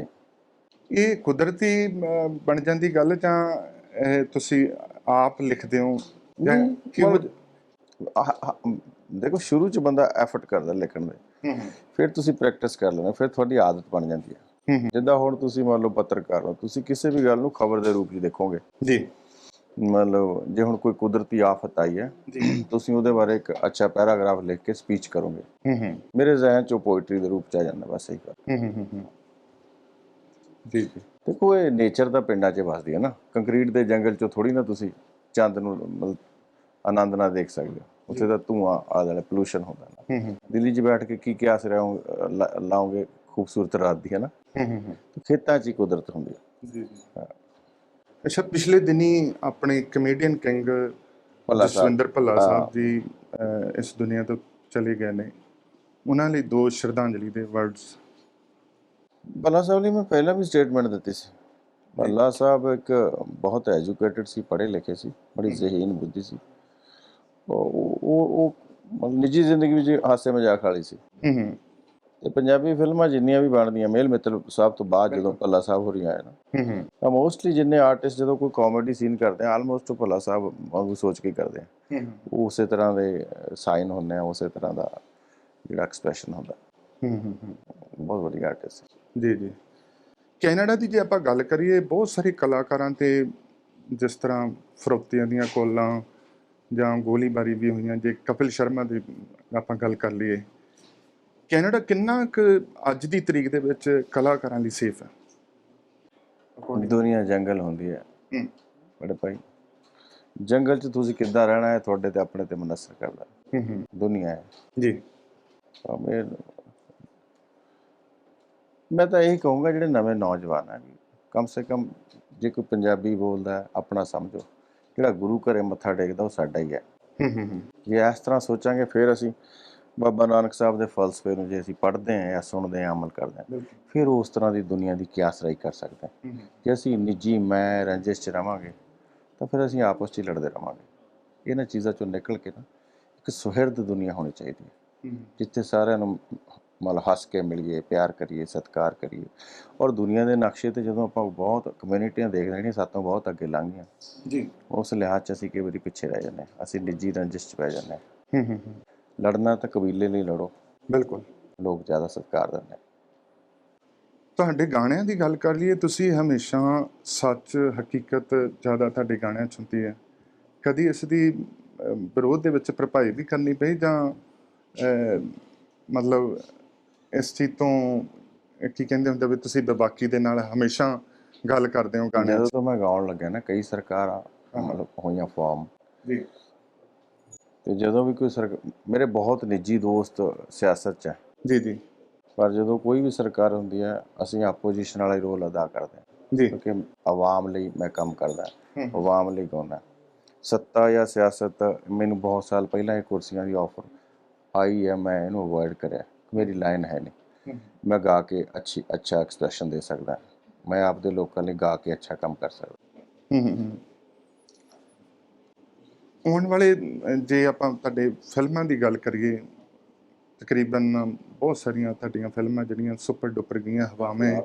ਇਹ ਕੁਦਰਤੀ ਬਣ ਜਾਂਦੀ ਗੱਲ ਜਾਂ ਇਹ ਤੁਸੀਂ ਆਪ ਲਿਖਦੇ ਹੋ? ਜਾਂ ਕਿਉਂ? ਦੇਖੋ ਸ਼ੁਰੂ ਚ ਬੰਦਾ ਐਫਰਟ ਕਰਦਾ ਲਿਖਣ ਦੇ। ਫਿਰ ਤੁਸੀਂ ਪ੍ਰੈਕਟਿਸ ਕਰ ਲੈਣਾ ਫਿਰ ਤੁਹਾਡੀ ਆਦਤ ਬਣ ਜਾਂਦੀ ਹੂੰ। ਜਿੱਦਾਂ ਹੁਣ ਤੁਸੀਂ ਮੰਨ ਲਓ ਪੱਤਰਕਾਰ ਹੋ ਤੁਸੀਂ ਕਿਸੇ ਵੀ ਗੱਲ ਨੂੰ ਖਬਰ ਦੇ ਰੂਪ 'ਚ ਦੇਖੋਗੇ। ਜੀ। ਮਤਲਬ ਜੇ ਹੁਣ ਕੋਈ ਕੁਦਰਤੀ ਆਫਤ ਆਈ ਹੈ ਤੁਸੀਂ ਉਹਦੇ ਬਾਰੇ ਇੱਕ ਅੱਛਾ ਪੈਰਾਗ੍ਰਾਫ ਲਿਖ ਕੇ ਸਪੀਚ ਕਰੋਗੇ। ਹੂੰ ਹੂੰ। ਮੇਰੇ ਜ਼ਿਹਨ 'ਚ ਪੋਇਟਰੀ ਦੇ ਰੂਪ 'ਚ ਆ ਜਾਂਦਾ ਬਸ ਇਹੀ ਗੱਲ। ਹੂੰ ਹੂੰ ਹੂੰ ਜੀ ਜੀ। ਦੇਖੋ ਇਹ ਨੇਚਰ ਦਾ ਪਿੰਡਾਂ 'ਚ ਵਸਦੀ ਹੈ ਨਾ। ਕੰਕਰੀਟ ਦੇ ਜੰਗਲ 'ਚੋਂ ਥੋੜੀ ਨਾ ਤੁਸੀਂ ਚੰਦ ਨੂੰ ਮਤਲਬ ਆਨੰਦ ਨਾਲ ਦੇਖ ਸਕਦੇ ਹੋ। ਉੱਥੇ ਤਾਂ ਧੂਆਂ ਆ ਜਾਣਾ ਪੋਲੂਸ਼ਨ ਹੁੰਦਾ ਨਾ। ਦਿੱਲੀ 'ਚ ਬੈਠ ਕੇ ਕੀ ਕਿਆਸ ਰਹੋ ਲਾਓਗੇ ਖੂਬਸੂਰਤ ਰਾਤ ਦੀ ਹੈ ਨਾ? ਖੇਤਾਂ 'ਚ ਹੀ ਕੁਦਰਤ ਹੁੰਦੀ ਹੈ। ਜੀ ਜੀ। ਅੱਛਾ ਪਿਛਲੇ ਦਿਨੀ ਆਪਣੇ ਕਮੇਡੀਅਨ ਕਿੰਗ ਭੱਲਾ ਸਾਹਿਬ। ਜਸਵਿੰਦਰ ਭੱਲਾ ਸਾਹਿਬ ਜੀ ਅਹ, ਇਸ ਦੁਨੀਆ ਤੋਂ ਚਲੇ ਗਏ ਨੇ। ਉਹਨਾਂ ਲਈ ਦੋ ਸ਼ਰਧਾਂਜਲੀ ਦੇ ਵਰਡਸ ਭੱਲਾ ਸਾਹਿਬ ਲਈ ਮੈਂ ਪਹਿਲਾਂ ਵੀ ਸਟੇਟਮੈਂਟ ਦਿੱਤੀ ਸੀ। ਭੱਲਾ ਸਾਹਿਬ ਇੱਕ ਬਹੁਤ ਐਜੂਕੇਟਿਡ ਸੀ ਪੜ੍ਹੇ ਲਿਖੇ ਸੀ ਬੜੀ ਜ਼ਹੀਨ ਬੁੱਧੀ ਸੀ। ਉਹ ਉਹ ਉਹ ਮਤਲਬ ਨਿੱਜੀ ਜ਼ਿੰਦਗੀ ਵਿੱਚ ਹਾਸੇ ਮਜ਼ਾਕ ਵਾਲੀ ਸੀ। ਹੂੰ ਹੂੰ। ਤੇ ਪੰਜਾਬੀ ਫਿਲਮਾਂ ਜਿੰਨੀਆਂ ਵੀ ਬਣਦੀਆਂ ਮੇਲ ਮਿੱਤਰ ਸਾਹਿਬ ਤੋਂ ਬਾਅਦ ਜਦੋਂ ਭੱਲਾ ਸਾਹਿਬ ਹੋਰੀ ਆਏ ਨਾ ਹੂੰ ਹੂੰ। ਤਾਂ ਮੋਸਟਲੀ ਜਿੰਨੇ ਆਰਟਿਸਟ ਜਦੋਂ ਕੋਈ ਕਾਮੇਡੀ ਸੀਨ ਕਰਦੇ ਆ ਆਲਮੋਸਟ ਭੱਲਾ ਸਾਹਿਬ ਵਾਂਗੂ ਸੋਚ ਕੇ ਕਰਦੇ ਆ। ਹੂੰ ਉਹ ਉਸੇ ਤਰ੍ਹਾਂ ਦੇ ਸਾਈਨ ਹੁੰਦੇ ਆ ਉਸੇ ਤਰ੍ਹਾਂ ਦਾ ਜਿਹੜਾ ਐਕਸਪ੍ਰੈਸ਼ਨ ਹੁੰਦਾ। ਹੂੰ ਹੂੰ ਬਹੁਤ ਵਧੀਆ ਆਰਟਿਸਟ ਜੀ ਜੀ। ਕੈਨੇਡਾ ਦੀ ਜੇ ਆਪਾਂ ਗੱਲ ਕਰੀਏ ਬਹੁਤ ਸਾਰੇ ਕਲਾਕਾਰਾਂ ਤੇ ਜਿਸ ਤਰ੍ਹਾਂ ਫਰੋਤੀਆਂ ਦੀਆਂ ਕੋਲਾਂ ਜਾਂ ਗੋਲੀਬਾਰੀ ਵੀ ਹੋਈਆਂ ਜੇ ਕਪਿਲ ਸ਼ਰਮਾ ਦੀ ਆਪਾਂ ਗੱਲ ਕਰ ਲਈਏ ਕੈਨੇਡਾ ਕਿੰਨਾ ਕੁ ਅੱਜ ਦੀ ਤਰੀਕ ਦੇ ਵਿੱਚ ਕਲਾਕਾਰਾਂ ਲਈ ਸੇਫ ਹੈ? ਦੁਨੀਆ ਜੰਗਲ ਹੁੰਦੀ ਹੈ। ਬੜੇ ਭਾਈ ਜੰਗਲ 'ਚ ਤੁਸੀਂ ਕਿੱਦਾਂ ਰਹਿਣਾ ਹੈ ਤੁਹਾਡੇ ਤੇ ਆਪਣੇ ਤੇ ਮਨਸਰ ਕਰਦਾ। ਹੂੰ ਹੂੰ। ਦੁਨੀਆ ਹੈ। ਜੀ। ਮੈਂ ਮੈਂ ਤਾਂ ਇਹੀ ਕਹੂੰਗਾ ਜਿਹੜੇ ਨਵੇਂ ਨੌਜਵਾਨ ਵੀ ਕਮ ਸੇ ਕਮ ਜੇ ਕੋਈ ਪੰਜਾਬੀ ਬੋਲਦਾ ਆਪਣਾ ਸਮਝੋ। ਜਿਹੜਾ ਗੁਰੂ ਘਰੇ ਮੱਥਾ ਟੇਕਦਾ ਉਹ ਸਾਡਾ ਹੀ। ਹੈ ਹੂੰ ਹੂੰ। ਜੇ ਇਸ ਤਰ੍ਹਾਂ ਸੋਚਾਂਗੇ ਫਿਰ ਅਸੀਂ ਬਾਬਾ ਨਾਨਕ ਸਾਹਿਬ ਦੇ ਫਲਸਫੇ ਨੂੰ ਜੇ ਅਸੀਂ ਪੜ੍ਹਦੇ ਹਾਂ ਜਾਂ ਸੁਣਦੇ ਹਾਂ ਅਮਲ ਕਰਦੇ ਬਿਲਕੁਲ। ਫਿਰ ਉਸ ਤਰ੍ਹਾਂ ਦੀ ਦੁਨੀਆ ਦੀ ਕਿਆਸਰਾਈ ਕਰ ਸਕਦੇ ਹੂੰ। ਜੇ ਅਸੀਂ ਨਿੱਜੀ ਮੈਂ ਰੰਜਿਸ਼ ਚ ਰਵਾਂਗੇ ਤਾਂ ਫਿਰ ਅਸੀਂ ਆਪਸ 'ਚ ਹੀ ਲੜਦੇ ਰਵਾਂਗੇ। ਇਹਨਾਂ ਚੀਜ਼ਾਂ ਚੋਂ ਨਿਕਲ ਕੇ ਨਾ ਇੱਕ ਸੁਹਿਰਦ ਦੁਨੀਆ ਹੋਣੀ ਚਾਹੀਦੀ ਹੈ ਜਿੱਥੇ ਸਾਰਿਆਂ ਨੂੰ ਮਤਲਬ ਹੱਸ ਕੇ ਮਿਲੀਏ ਪਿਆਰ ਕਰੀਏ ਸਤਿਕਾਰ ਕਰੀਏ। ਔਰ ਦੁਨੀਆ ਦੇ ਨਕਸ਼ੇ ਤੇ ਜਦੋਂ ਆਪਾਂ ਬਹੁਤ ਕਮਿਊਨਿਟੀਆਂ ਦੇਖਦੇ ਜਿਹੜੀਆਂ ਸਾਤੋਂ ਬਹੁਤ ਅੱਗੇ ਲੰਘ ਗਈਆਂ। ਜੀ। ਉਸ ਲਿਹਾਜ਼ 'ਚ ਅਸੀਂ ਕਈ ਵਾਰੀ ਪਿੱਛੇ ਰਹਿ ਜਾਂਦੇ ਅਸੀਂ ਨਿੱਜੀ ਰੰਜਿਸ਼ 'ਚ ਪੈ ਜਾਂਦੇ ਹਾਂ। ਹੂੰ ਹੂੰ ਹੂੰ। ਲੜਨਾ ਤਾਂ ਕਬੀਲੇ ਲਈ ਲੜੋ। ਬਿਲਕੁਲ। ਲੋਕ ਜ਼ਿਆਦਾ ਸਤਿਕਾਰ ਦਿੰਦੇ। ਤੁਹਾਡੇ ਗਾਣਿਆਂ ਦੀ ਗੱਲ ਕਰ ਲਈਏ ਤੁਸੀਂ ਹਮੇਸ਼ਾ ਸੱਚ ਹਕੀਕਤ ਜ਼ਿਆਦਾ ਤੁਹਾਡੇ ਗਾਣਿਆਂ 'ਚ ਹੁੰਦੀ ਹੈ। ਕਦੀ ਇਸ ਦੀ ਵਿਰੋਧ ਦੇ ਵਿੱਚ ਭਰਪਾਈ ਵੀ ਕਰਨੀ ਪਈ ਜਾਂ ਮਤਲਬ ਇਸ ਚੀਜ਼ ਤੋਂ ਕੀ ਕਹਿੰਦੇ ਹੁੰਦੇ ਵੀ ਤੁਸੀਂ ਬੇਬਾਕੀ ਦੇ ਨਾਲ ਹਮੇਸ਼ਾ ਗੱਲ ਕਰਦੇ ਹੋ ਗਾਣਿਆਂ 'ਚ? ਤੋਂ ਮੈਂ ਗਾਉਣ ਲੱਗਿਆ ਨਾ ਕਈ ਸਰਕਾਰਾਂ ਮਤਲਬ ਹੋਈਆਂ ਫਾਰਮ ਜੀ। ਤੇ ਜਦੋਂ ਵੀ ਕੋਈ ਮੇਰੇ ਬਹੁਤ ਨਿੱਜੀ ਦੋਸਤ ਸਿਆਸਤ 'ਚ ਹੈ। ਜੀ ਜੀ। ਪਰ ਜਦੋਂ ਕੋਈ ਵੀ ਸਰਕਾਰ ਹੁੰਦੀ ਹੈ ਅਸੀਂ ਆਪੋਜੀਸ਼ਨ ਵਾਲਾ ਰੋਲ ਅਦਾ ਕਰਦੇ ਹਾਂ। ਜੀ। ਕਿਉਂਕਿ ਆਵਾਮ ਲਈ ਮੈਂ ਕੰਮ ਕਰਦਾ। ਆਵਾਮ ਲਈ ਗਾਉਂਦਾ ਸੱਤਾ ਜਾਂ ਸਿਆਸਤ ਮੈਨੂੰ ਬਹੁਤ ਸਾਲ ਪਹਿਲਾਂ ਇਹ ਕੁਰਸੀਆਂ ਦੀ ਆਫਰ ਆਈ ਹੈ ਮੈਂ ਇਹਨੂੰ ਅਵੋਇਡ ਕਰਿਆ। ਮੇਰੀ ਲਾਈਨ ਹੈ ਨਹੀਂ। ਮੈਂ ਗਾ ਕੇ ਅੱਛੀ ਅੱਛਾ ਐਕਸਪ੍ਰੈਸ਼ਨ ਦੇ ਸਕਦਾ। ਮੈਂ ਆਪਦੇ ਲੋਕਾਂ ਲਈ ਗਾ ਕੇ ਅੱਛਾ ਕੰਮ ਕਰ ਸਕਦਾ। ਹੂੰ ਹੂੰ ਹੂੰ। ਆਉਣ ਵਾਲੇ ਜੇ ਆਪਾਂ ਤੁਹਾਡੇ ਫਿਲਮਾਂ ਦੀ ਗੱਲ ਕਰੀਏ ਤਕਰੀਬਨ ਬਹੁਤ ਸਾਰੀਆਂ ਤੁਹਾਡੀਆਂ ਫਿਲਮਾਂ ਜਿਹੜੀਆਂ ਸੁਪਰ ਡੁਪਰ ਗਈਆਂ ਹਵਾਵੇਂ।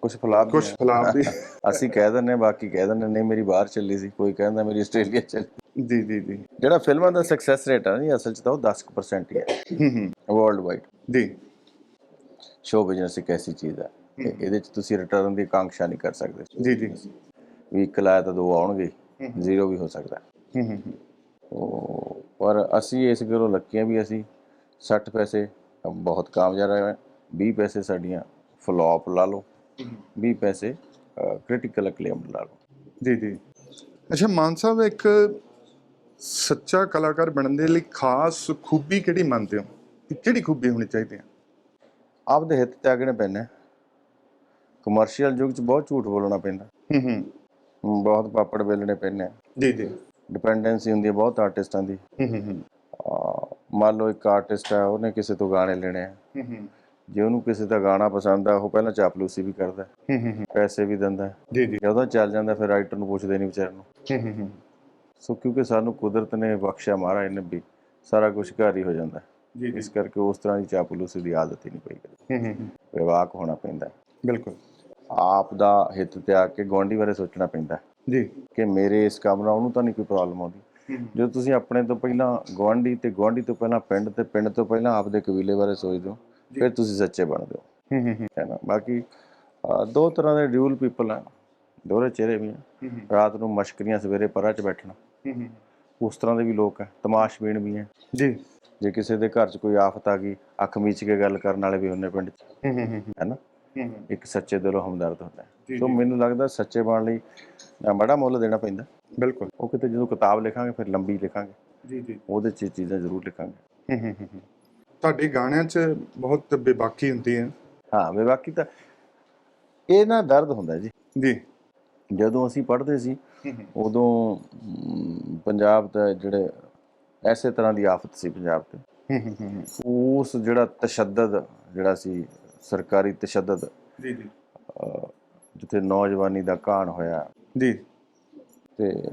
ਕੁਝ ਫਲਾਪ ਕੁਝ ਫਲਾਪ ਵੀ ਅਸੀਂ ਕਹਿ ਹਾਂ, ਬਾਕੀ ਕਹਿ ਦਿੰਦੇ ਨਹੀਂ ਮੇਰੀ ਬਾਹਰ ਚੱਲੀ ਸੀ ਕੋਈ ਕਹਿੰਦਾ ਮੇਰੀ ਆਸਟ੍ਰੇਲੀਆ ਚੱਲੀ। ਜੀ ਜੀ ਜੀ। ਜਿਹੜਾ ਫਿਲਮਾਂ ਦਾ ਸਕਸੈਸ ਰੇਟ ਹੈ ਨਾ ਜੀ ਅਸਲ 'ਚ ਤਾਂ ਉਹ 10% ਹੀ ਹੈ ਵਰਲਡ ਵਾਈਡ ਜੀ। ਸ਼ੋ ਬਿਜ਼ਨਸ ਇੱਕ ਐਸੀ ਚੀਜ਼ ਹੈ। ਇਹਦੇ 'ਚ ਤੁਸੀਂ ਰਿਟਰਨ ਦੀ ਆਕਾਂक्षा ਨਹੀਂ ਕਰ ਸਕਦੇ। ਜੀ ਜੀ। ਵੀ ਇੱਕ ਲਾਇਆ ਤਾਂ ਦੋ ਆਉਣਗੇ ਜ਼ੀਰੋ ਵੀ ਹੋ ਸਕਦਾ। ਹੈ। ਪਰ ਅਸੀਂ ਇਸ ਗੱਲੋਂ ਲੱਕੀਆਂ ਵੀ ਅਸੀਂ 60 ਪੈਸੇ ਬਹੁਤ ਕਾਮਯਾਬ ਰਹੇ 20 ਪੈਸੇ ਸਾਡੀਆਂ ਫਲॉप ਲਾ ਲਓ। 20 ਪੈਸੇ ਕ੍ਰਿਟੀਕਲ ਅਕਲੇਮ ਲਾ ਲਓ। ਜੀ ਜੀ। ਅੱਛਾ ਮਾਨ ਸਾਹਿਬ ਇੱਕ ਸੱਚਾ ਕਲਾਕਾਰ ਬਣਨ ਦੇ ਲਈ ਖਾਸ ਖੂਬੀ ਕਿਹੜੀ ਮੰਨਦੇ ਹੋ? ਕਿਹੜੀ ਖੂਬੀ ਹੋਣੀ ਚਾਹੀਦੀ ਹੈ? ਆਪਦੇ ਹਿੱਤ ਤਿਆਗਣੇ ਪੈਂਦੇ ਕਮਰਸ਼ੀਅਲ ਯੁੱਗ 'ਚ ਬਹੁਤ ਝੂਠ ਬੋਲਣਾ ਪੈਂਦਾ। ਹੂੰ ਹੂੰ। ਬਹੁਤ ਪਾਪੜ ਵੇਲਣੇ ਪੈਂਦੇ ਆ। ਜੀ ਜੀ। ਡਿਪੈਂਡੈਂਸੀ ਹੁੰਦੀ ਹੈ ਬਹੁਤ ਆਰਟਿਸਟਾਂ ਦੀ। ਹੂੰ ਮੰਨ ਲਓ ਇੱਕ ਆਰਟਿਸਟ ਹੈ ਉਹਨੇ ਕਿਸੇ ਤੋਂ ਗਾਣੇ ਲੈਣੇ ਆ। ਹੂੰ ਹੂੰ। ਜੇ ਉਹਨੂੰ ਕਿਸੇ ਦਾ ਗਾਣਾ ਪਸੰਦ ਆ ਉਹ ਪਹਿਲਾਂ ਚਾਪਲੂਸੀ ਵੀ ਕਰਦਾ ਹੈ, ਪੈਸੇ ਵੀ ਦਿੰਦਾ। ਜੀ ਜੀ। ਜਦੋਂ ਚੱਲ ਜਾਂਦਾ ਫਿਰ ਰਾਈਟਰ ਨੂੰ ਪੁੱਛਦੇ ਨਹੀਂ ਵਿਚਾਰ ਨੂੰ। ਹੂੰ ਸੋ ਕਿਉਂਕਿ ਸਾਨੂੰ ਕੁਦਰਤ ਨੇ ਬਖਸ਼ਿਆ ਮਹਾਰਾਜ ਨੇ ਵੀ ਸਾਰਾ ਕੁਝ ਘਰ ਹੀ ਹੋ ਜਾਂਦਾ। ਜੀ ਇਸ ਕਰਕੇ ਉਸ ਤਰ੍ਹਾਂ ਦੀ ਚਾਪਲੂਸੀ ਦੀ ਆਦਤ ਹੀ ਨਹੀਂ ਪਈ ਹੂੰ ਵਿਵਾਕ ਹੋਣਾ ਪੈਂਦਾ। ਬਿਲਕੁਲ। ਆਪ ਦਾ ਹਿੱਤ ਤਿਆਗ ਕੇ ਗੁਆਂਢੀ ਬਾਰੇ ਸੋਚਣਾ ਪੈਂਦਾ ਜੀ। ਕਿ ਮੇਰੇ ਇਸ ਕੰਮ ਨਾਲ ਉਹਨੂੰ ਤਾਂ ਨਹੀਂ ਕੋਈ ਪ੍ਰੋਬਲਮ ਆਉਂਦੀ। ਜਦੋਂ ਤੁਸੀਂ ਆਪਣੇ ਤੋਂ ਪਹਿਲਾਂ ਗੁਆਂਢੀ ਤੇ ਗੁਆਂਢੀ ਤੋਂ ਪਹਿਲਾਂ ਪਿੰਡ ਤੇ ਪਿੰਡ ਤੋਂ ਪਹਿਲਾਂ ਆਪਦੇ ਕਬੀਲੇ ਬਾਰੇ ਸੋਚਦੇ ਹੋ ਫਿਰ ਤੁਸੀਂ ਸੱਚੇ ਬਣਦੇ ਹੋ। ਹੂੰ ਹੂੰ ਹੂੰ। ਹੈ ਨਾ? ਬਾਕੀ ਦੋ ਤਰ੍ਹਾਂ ਦੇ ਡਿਊਲ ਪੀਪਲ ਆ। ਦੋਹਰੇ ਚਿਹਰੇ ਵੀ ਰਾਤ ਨੂੰ ਮਸ਼ਕਰੀਆਂ ਸਵੇਰੇ ਪਰਾਂ 'ਚ ਬੈਠਣਾ। ਉਸ ਤਰ੍ਹਾਂ ਦੇ ਵੀ ਲੋਕ ਆ। ਤਮਾਸ਼ਬੀਨ ਵੀ ਆ। ਜੀ। ਜੇ ਕਿਸੇ ਦੇ ਘਰ 'ਚ ਕੋਈ ਆਫਤ ਆ ਗਈ ਅੱਖ ਮੀਚ ਕੇ ਗੱਲ ਕਰਨ ਵਾਲੇ ਵੀ ਹੁੰਦੇ ਪਿੰਡ 'ਚ। ਹੂੰ ਨਾ? ਇੱਕ ਸੱਚੇ ਦਿਲੋਂ ਹਮਦਰਦ ਹੁੰਦਾ। ਸੋ ਮੈਨੂੰ ਲੱਗਦਾ ਸੱਚੇ ਬਣਨ ਲਈ ਬੜਾ ਮੁੱਲ ਦੇਣਾ ਪੈਂਦਾ। ਬਿਲਕੁਲ। ਉਹ ਕਿਤੇ ਜਦੋਂ ਕਿਤਾਬ ਲਿਖਾਂਗੇ ਫਿਰ ਲੰਬੀ ਲਿਖਾਂਗੇ। ਜੀ ਜੀ। ਉਹਦੇ 'ਚ ਚੀਜ਼ਾਂ ਜ਼ਰੂਰ ਲਿਖਾਂਗੇ। ਹੂੰ ਹੂੰ ਹੂੰ। ਤੁਹਾਡੇ ਗਾਣਿਆਂ 'ਚ ਬਹੁਤ ਬੇਬਾਕੀ ਹੁੰਦੀ ਹੈ। ਹਾਂ ਵੀ ਬਾਕੀ ਤਾਂ ਇਹ ਨਾ ਦਰਦ ਹੁੰਦਾ ਜੀ। ਜੀ। ਜਦੋਂ ਅਸੀਂ ਪੜ੍ਹਦੇ ਸੀ ਉਦੋਂ ਪੰਜਾਬ ਦਾ ਜਿਹੜੇ ਐਸੇ ਤਰ੍ਹਾਂ ਦੀ ਆਫਤ ਸੀ ਪੰਜਾਬ ਤੇ। ਉਸ ਜਿਹੜਾ ਤਸ਼ੱਦਦ ਜਿਹੜਾ ਸੀ ਸਰਕਾਰੀ ਤਸ਼ੱਦਦ ਜੀ ਜਿੱਥੇ ਨੌਜਵਾਨੀ ਦਾ ਕਾਣ ਹੋਇਆ ਜੀ। ਤੇ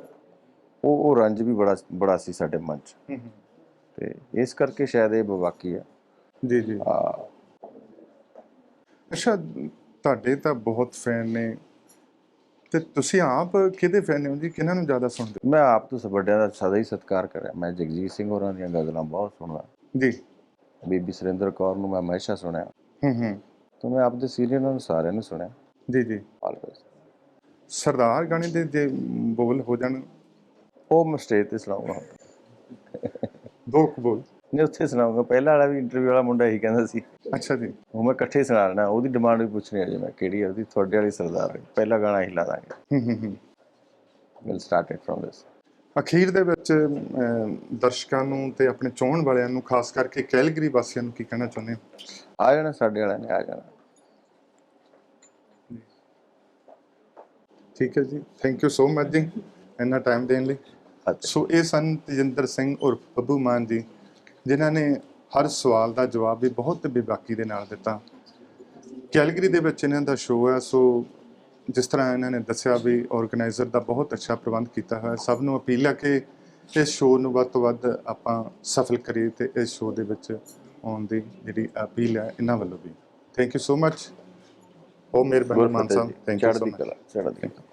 ਉਹ ਉਹ ਰੰਜ ਵੀ ਬੜਾ ਬੜਾ ਸੀ ਸਾਡੇ ਮਨ 'ਚ। ਹੂੰ ਹੂੰ। ਤੇ ਇਸ ਕਰਕੇ ਸ਼ਾਇਦ ਇਹ ਬਵਾਕੀ ਹੈ ਜੀ ਜੀ। ਆ। ਅੱਛਾ ਤੁਹਾਡੇ ਤਾਂ ਬਹੁਤ ਫੈਨ ਨੇ। ਤੇ ਤੁਸੀਂ ਆਪ ਕਿਹਦੇ ਫੈਨ ਹੋ ਜੀ? ਕਿਹਨਾਂ ਨੂੰ ਜ਼ਿਆਦਾ ਸੁਣਦੇ ਮੈਂ ਆਪ ਤੋਂ ਵੱਡਿਆਂ ਦਾ ਸਦਾ ਹੀ ਸਤਿਕਾਰ ਕਰਿਆ ਮੈਂ ਜਗਜੀਤ ਸਿੰਘ ਹੋਰਾਂ ਦੀਆਂ ਗਜ਼ਲਾਂ ਬਹੁਤ ਸੁਣਦਾ? ਜੀ। ਬੀਬੀ ਸੁਰਿੰਦਰ ਕੌਰ ਨੂੰ ਮੈਂ ਹਮੇਸ਼ਾ ਸੁਣਿਆ। ਹੂੰ ਹੂੰ। ਤੇ ਮੈਂ ਆਪਦੇ ਸੀਰੀਅਲਾਂ ਨੂੰ ਸਾਰਿਆਂ ਨੂੰ ਸੁਣਿਆ। ਜੀ ਜੀ। ਆਲਵੇਜ਼ ਸਰਦਾਰ ਗਾਣੇ ਦੇ ਜੇ ਬੋਲ ਹੋ ਜਾਣ। ਉਹ ਮੈਂ ਸਟੇਜ ਤੇ ਸੁਣਾਉਂਗਾ। ਦੋ ਕੁ ਬੋਲ। ਨਹੀਂ ਉੱਥੇ ਸੁਣਾਉਂਗਾ। ਪਹਿਲਾ ਵਾਲਾ ਵੀ ਇੰਟਰਵਿਊ ਵਾਲਾ ਮੁੰਡਾ ਇਹੀ ਕਹਿੰਦਾ ਸੀ। ਅੱਛਾ ਜੀ। ਉਹ ਮੈਂ ਇਕੱਠੇ ਸੁਣਾ ਲੈਣਾ। ਉਹਦੀ ਡਿਮਾਂਡ ਵੀ ਪੁੱਛਣੀ ਹੈ ਜੀ ਮੈਂ ਕਿਹੜੀ ਹੈ ਉਹਦੀ? ਤੁਹਾਡੇ ਵਾਲੀ ਸਰਦਾਰ ਪਹਿਲਾ ਗਾਣਾ ਹੀ ਲਾ ਦਾਂਗੇ। ਹੂੰ ਹੂੰ ਹੂੰ। Will start it from this ਅਖੀਰ ਦੇ ਵਿੱਚ ਦਰਸ਼ਕਾਂ ਨੂੰ ਤੇ ਆਪਣੇ ਚਾਹਣ ਵਾਲਿਆਂ ਨੂੰ ਖਾਸ ਕਰਕੇ ਕੈਲਗਰੀ ਵਾਸੀਆਂ ਨੂੰ ਕੀ ਕਹਿਣਾ ਚਾਹੁੰਦੇ ਹੋ? ਆ ਜਾਣਾ ਸਾਡੇ ਵਾਲਿਆਂ ਨੇ ਆ ਜਾਣਾ। ਠੀਕ ਹੈ ਜੀ। ਥੈਂਕ ਯੂ ਸੋ ਮਚ ਜੀ ਇੰਨਾ ਟਾਈਮ ਦੇਣ ਲਈ। ਸੋ ਇਹ ਸਨ ਤੇਜਿੰਦਰ ਸਿੰਘ ਉਰਫ ਬੱਬੂ ਮਾਨ ਜੀ ਜਿਨ੍ਹਾਂ ਨੇ ਹਰ ਸਵਾਲ ਦਾ ਜਵਾਬ ਵੀ ਬਹੁਤ ਬੇਬਾਕੀ ਦੇ ਨਾਲ ਦਿੱਤਾ। ਕੈਲਗਰੀ ਦੇ ਵਿੱਚ ਇਹਨਾਂ ਦਾ ਸ਼ੋਅ ਹੈ ਸੋ ਜਿਸ ਤਰ੍ਹਾਂ ਇਹਨਾਂ ਨੇ ਦੱਸਿਆ ਵੀ ਆਰਗੇਨਾਈਜ਼ਰ ਦਾ ਬਹੁਤ ਅੱਛਾ ਪ੍ਰਬੰਧ ਕੀਤਾ ਹੋਇਆ। ਸਭ ਨੂੰ ਅਪੀਲ ਹੈ ਕਿ ਇਸ ਸ਼ੋਅ ਨੂੰ ਵੱਧ ਤੋਂ ਵੱਧ ਆਪਾਂ ਸਫਲ ਕਰੀਏ ਤੇ ਇਸ ਸ਼ੋਅ ਦੇ ਵਿੱਚ ਆਉਣ ਦੀ ਜਿਹੜੀ ਅਪੀਲ ਹੈ ਇਹਨਾਂ ਵੱਲੋਂ ਵੀ। ਥੈਂਕ ਯੂ ਸੋ ਮਚ ਉਹ ਮਿਹਰਬਾਨੀ ਮਾਨ ਸਾਹਿਬ ਥੈਂਕ ਯੂ ਸੋ ਚੜ੍ਹਦੀ ਮਚ ਕਲਾ ਚੜ੍ਹਦੀ ਕਲਾ।